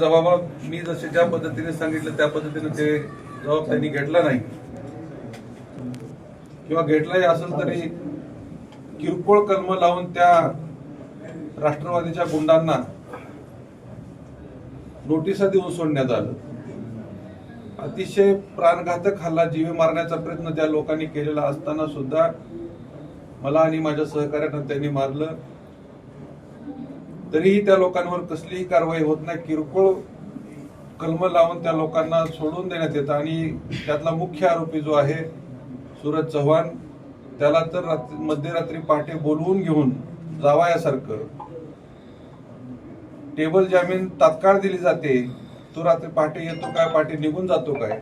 जबाबात मी जसे ज्या पद्धतीने सांगितलं त्या पद्धतीने ते जबाब त्यांनी घेतला नाही. किंवा घेतलाही असेल तरी किरकोळ कलम लावून त्या राष्ट्रवादीच्या गुंडांना नोटिसा देऊन सोडण्यात आलं. अतिशय प्राणघातक हल्ला जीवे मारण्याचा प्रयत्न त्या लोकांनी केलेला असताना सुद्धा मला आणि माझ्या सहकार्यांना त्यांनी मारलं. तरीही त्या लोकांवर कसलीही कारवाई होत नाही. किरकोळ कलम लावून त्या लोकांना सोडून देण्यात येतं. आणि त्यातला मुख्य आरोपी जो आहे सूरज चव्हाण त्याला तर मध्यरात्री पहाटे बोलवून घेऊन जावायासारखं टेबल जामीन तात्काळ दिली जाते. तो रात्री पहाटे येतो काय पहाटे निघून जातो काय?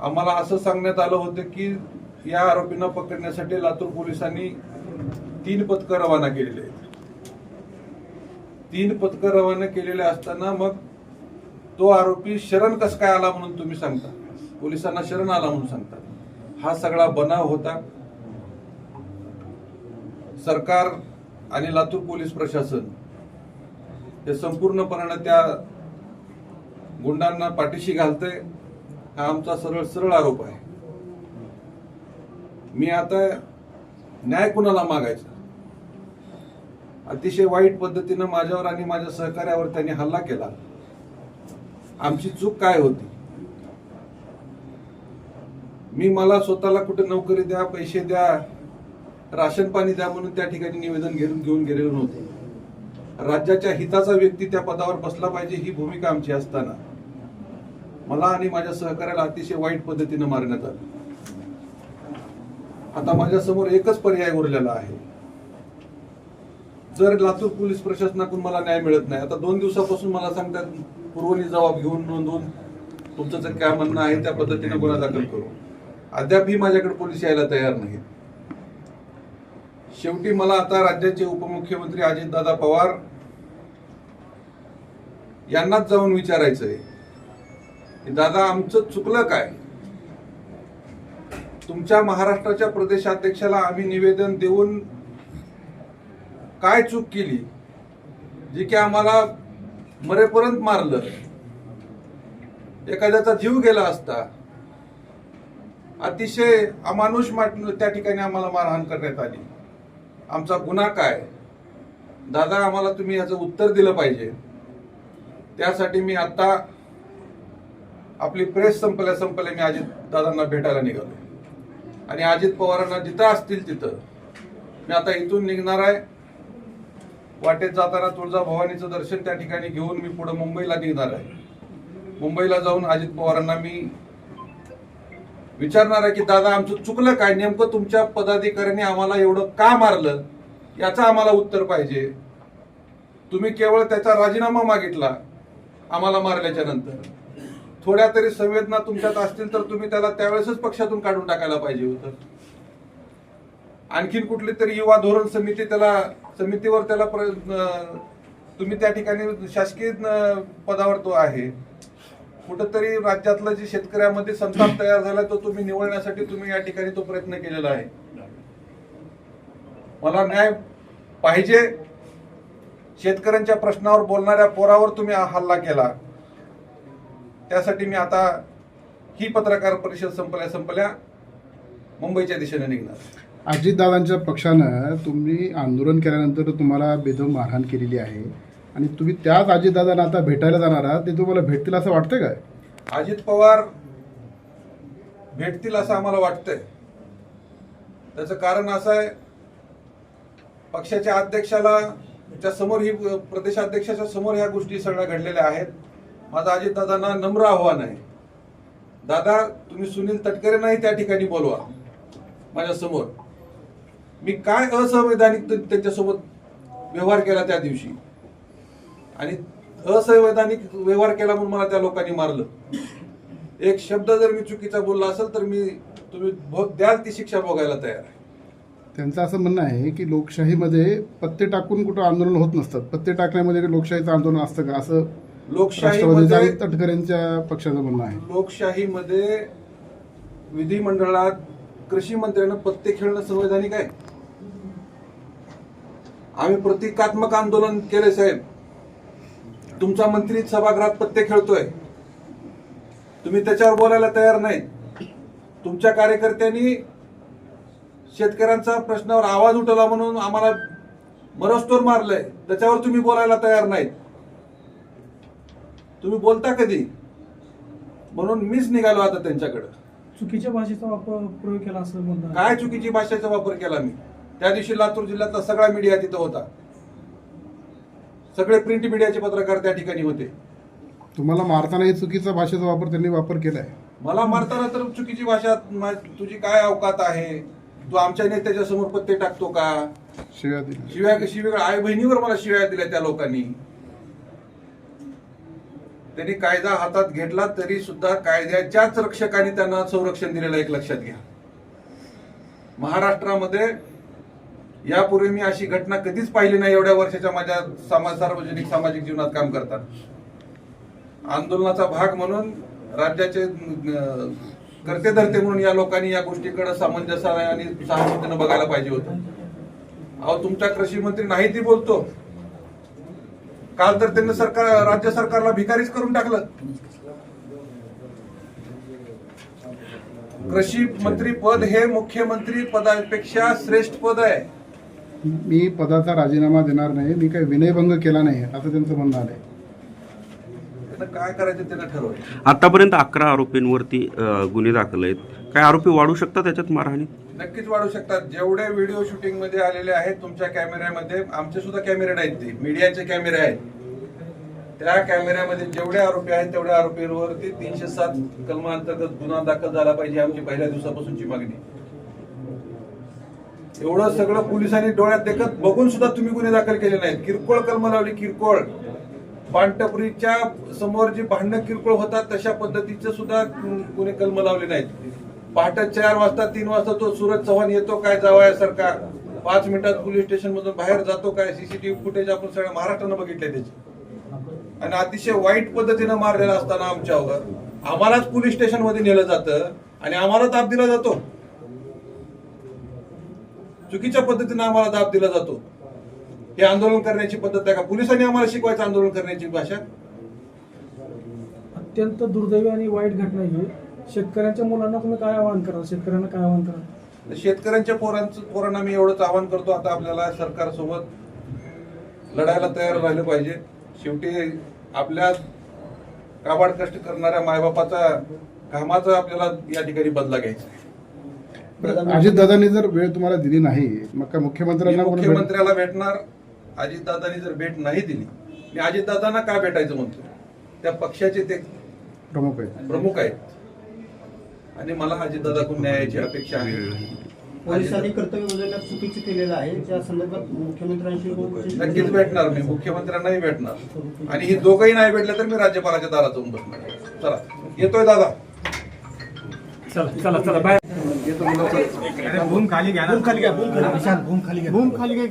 आम्हाला असं सांगण्यात आलं होतं की या आरोपींना पकडण्यासाठी लातूर पोलिसांनी तीन पथकं रवाना केलेली आहेत. तीन पथकं रवाना केलेले असताना मग तो आरोपी शरण कसं काय आला म्हणून तुम्ही सांगता? पोलिसांना शरण आला म्हणून सांगता? हा सगळा बनाव होता. सरकार आणि लातूर पोलीस प्रशासन हे संपूर्णपणे त्या गुंडांना पाठीशी घालतंय. हा आमचा सरळ सरळ आरोप आहे. मी आता न्याय कुणाला मागायचा? अतिशय वाईट पद्धतीनं माझ्यावर आणि माझ्या सहकार्यावर त्यांनी हल्ला केला. आमची चूक काय होती? मी मला स्वतःला कुठे नोकरी द्या पैसे द्या राशन पाणी द्या म्हणून त्या ठिकाणी निवेदन घेऊन घेऊन गेलेलो नव्हतो. राज्याच्या हिताचा व्यक्ती त्या पदावर बसला पाहिजे ही भूमिका आमची असताना मला आणि माझ्या सहकार्याला अतिशय वाईट पद्धतीनं मारण्यात आलं. आता माझ्यासमोर एकच पर्याय उरलेला आहे. जर लातूर पोलीस प्रशासनाकडून मला न्याय मिळत नाही आता दोन दिवसापासून मला सांगतात पूर्वनी जबाब घेऊन नोंदवून तुमचं जर काय म्हणणं आहे त्या पद्धतीने गुन्हा दाखल करू. अद्यापही माझ्याकडे पोलीस यायला तयार नाहीत. शेवटी मला आता राज्याचे उपमुख्यमंत्री अजितदादा पवार यांनाच जाऊन विचारायचं आहे की दादा आमचं चुकलं काय? तुमच्या महाराष्ट्राच्या प्रदेशाध्यक्षाला आम्ही निवेदन देऊन काय चूक केली? जी की आम्हाला मरेपर्यंत मारलं. एखाद्याचा जीव गेला असता. अतिशय अमानुष माट त्या ठिकाणी आम्हाला मारहाण करण्यात आली. आमचा गुन्हा काय? दादा आम्हाला तुम्ही याचं उत्तर दिलं पाहिजे. त्यासाठी मी आता आपली प्रेस संपल्या संपल्या मी अजित दादांना भेटायला निघालो आणि अजित पवारांना जिथं असतील तिथं. मी आता इथून निघणार आहे. वाटेत जाताना तुळजाभवानीचं दर्शन त्या ठिकाणी घेऊन मी पुढे मुंबईला निघणार आहे. मुंबईला जाऊन अजित पवारांना मी विचारणार आहे की दादा आमचं चुकलं काय? नेमकं तुमच्या पदाधिकाऱ्यांनी आम्हाला एवढं का मारलं? याचं आम्हाला उत्तर पाहिजे. तुम्ही केवळ त्याचा राजीनामा मागितला आम्हाला मारल्याच्या नंतर. थोड्या तरी संवेदना तुमच्यात असतील तर तुम्ही त्याला त्यावेळेसच पक्षातून काढून टाकायला पाहिजे होतं. आणखीन कुठली तरी युवा धोरण समिती त्याला समितीवर त्याला तुम्ही त्या ठिकाणी शासकीय पदावर तो आहे. कुठंतरी राज्यातला जे शेतकऱ्यामध्ये संताप तयार झाला तो तुम्ही निवडण्यासाठी तुम्ही या ठिकाणी तो प्रयत्न केलेला आहे. मला न्याय पाहिजे. शेतकऱ्यांच्या प्रश्नावर बोलणाऱ्या पोरावर तुम्ही हल्ला केला. त्यासाठी मी आता ही पत्रकार परिषद संपल्या संपल्या. मुंबईच्या दिशेने निघणार. अजितदादांच्या पक्षानं तुम्ही आंदोलन केल्यानंतर तुम्हाला बेदम मारहाण केलेली आहे. आणि तुम्ही त्याच अजितदादांना आता भेटायला जाणार आहात ते तुम्हाला भेटतील असं वाटतंय काय? अजित पवार भेटतील असं आम्हाला वाटतंय. त्याचं कारण असं आहे पक्षाच्या अध्यक्षाला त्या समोर ही प्रदेशाध्यक्षाच्या समोर ह्या गोष्टी सगळ्या घडलेल्या आहेत. माझं अजितदादांना नम्र आव्हान आहे. दादा तुम्ही सुनील तटकरे नाही त्या ठिकाणी बोलवा माझ्यासमोर मी काय असंवैधानिक त्यांच्यासोबत व्यवहार केला त्या दिवशी? आणि असंवैधानिक व्यवहार केला म्हणून मला त्या लोकांनी मारलं. एक शब्द जर मी चुकीचा बोलला असेल तर मी तुम्ही द्याल ती शिक्षा भोगायला तयार आहे. त्यांचं असं म्हणणं आहे की लोकशाहीमध्ये पत्ते टाकून कुठं आंदोलन होत नसतात. पत्ते टाकण्यामध्ये लोकशाहीचं आंदोलन असतं का? असं आणि तटकरेंच्या पक्षाचं म्हणणं आहे. लोकशाहीमध्ये विधिमंडळात कृषी मंत्र्यानं पत्ते खेळणं संवैधानिक आहे. आम्ही प्रतिकात्मक आंदोलन केले साहेब. तुमचा मंत्री सभागृहात पत्ते खेळतोय. तुम्ही त्याच्यावर बोलायला तयार नाही. तुमच्या कार्यकर्त्यांनी शेतकऱ्यांचा प्रश्नावर आवाज उठवला म्हणून आम्हाला मरस्तोर मारलंय. त्याच्यावर तुम्ही बोलायला तयार नाहीत. तुम्ही बोलता कधी? म्हणून मीच निघालो आता त्यांच्याकडे. चुकीच्या भाषेचा वापर प्रयोग केला असं काय चुकीची भाषेचा वापर केला मी? त्या दिवशी लातूर जिल्ह्यातला सगळा मीडिया तिथं होता. सगळे प्रिंट मीडियाचे पत्रकार त्या ठिकाणी होते. तुम्हाला मारताना हे चुकीचा भाषेचा वापर त्यांनी वापर केलाय. मला मारताना तर चुकीची भाषा मा- तुझी काय अवकात आहे? तू आमच्या नेत्याच्या समोर पत्ते टाकतो का? शिव्या दिल्या. शिव्या शिव्या आई बहिणीवर मला शिव्या दिल्या त्या लोकांनी. त्यांनी कायदा हातात घेतला तरी सुद्धा कायद्याच्याच रक्षकांनी त्यांना संरक्षण दिलेलं एक लक्षात घ्या. महाराष्ट्रामध्ये यापूर्वी मी अशी घटना कधीच पाहिली नाही एवढ्या वर्षाच्या माझ्या समाज सार्वजनिक सामाजिक जीवनात काम करताना. आंदोलनाचा भाग म्हणून राज्याचे करते धरते म्हणून या लोकांनी या गोष्टीकडे सामंजस्याने आणि सहानुभूतीनं बघायला पाहिजे होतं. अहो तुमचा कृषी मंत्री नाही ती बोलतो. काल तर त्यांनी सरकार राज्य सरकारला भिकारीच करून टाकलं. कृषी मंत्री पद हे मुख्यमंत्री पदापेक्षा श्रेष्ठ पद आहे. मी पदाचा राजीनामा देणार नाही मी काही विनयभंग केला नाही असं त्यांचं म्हणणं आलंय. त्यांना काय करायचं त्यांना ठरवायचं आतापर्यंत अकरा आरोपींवरती अ, गुन्हे दाखल आहेत. काय आरोपी वाढू शकतात त्याच्यात मारहाणीत? नक्कीच वाढू शकतात. जेवढे व्हिडिओ शूटिंगमध्ये आलेले आहेत तुमच्या कॅमेऱ्यामध्ये आमचे सुद्धा कॅमेरे आहेत ते. मीडियाचे कॅमेरे आहेत. त्या कॅमेऱ्यामध्ये जेवढे आरोपी आहेत तेवढ्या आरोपींवरती तीनशे सात कलमांतर्गत गुन्हा दाखल झाला पाहिजे आमची पहिल्या दिवसापासूनची मागणी. एवढं सगळं पोलिसांनी डोळ्यात देखत बघून सुद्धा तुम्ही गुन्हे दाखल केले नाहीत. किरकोळ कलम लावली किरकोळ. पांटपुरीच्या समोर जी भांडणं किरकोळ होतात तशा पद्धतीचे सुद्धा गुन्हे कलम लावले नाहीत. पहाटे चार वाजता तीन वाजता तो सूरज चव्हाण येतो काय जावाय सरकार? पाच मिनिटात पोलीस स्टेशन मधून बाहेर जातो काय? सीसीटीव्ही फुटेज आपण सगळ्या महाराष्ट्रानं बघितले त्याचे. आणि अतिशय वाईट पद्धतीनं मारलेला असताना आमच्यावर आम्हालाच पोलीस स्टेशनमध्ये नेलं जातं आणि आम्हाला ताप दिला जातो. चुकीच्या पद्धतीनं आम्हाला दाब दिला जातो. हे आंदोलन करण्याची पद्धत आहे का? पोलिसांनी आम्हाला शिकवायचं आंदोलन करण्याची भाषा? अत्यंत दुर्दैवी आणि वाईट घटना ही. शेतकऱ्यांच्या मुलांना तुम्ही काय आवाहन कराल? शेतकऱ्यांना काय आवाहन तर शेतकऱ्यांच्या पोरांचं पोरांना मी एवढंच आवाहन करतो. आता आपल्याला सरकारसोबत लढायला तयार राहिलं पाहिजे. शेवटी आपल्या काबाड कष्ट करणाऱ्या मायबापाचा घामाचा आपल्याला या ठिकाणी बदला घ्यायचा. अजित दादांनी जर वेळ तुम्हाला दिली नाही मग काय मी मुख्यमंत्र्यांना मुख्यमंत्र्याला भेटणार अजितदादांनी जर भेट नाही दिली मी अजितदादांना का भेटायचं म्हणतो त्या पक्षाचे ते प्रमुख आहे प्रमुख आहेत. आणि मला अजितदादाकडून न्यायाची अपेक्षा आहे. पोलिसांनी कर्तव्य बजावण्यात चुकीचं केलेलं आहे. त्या संदर्भात मुख्यमंत्र्यांशी नक्कीच भेटणार मी. मुख्यमंत्र्यांनाही भेटणार. आणि ही दोघंही नाही भेटले तर मी राज्यपालाच्या दारात जाऊन बसणार. चला. येतोय दादा. चला चला. बाय. भूम खाली घ्या भूम खाली घ्या भूम खाली भूम खाली घ्या।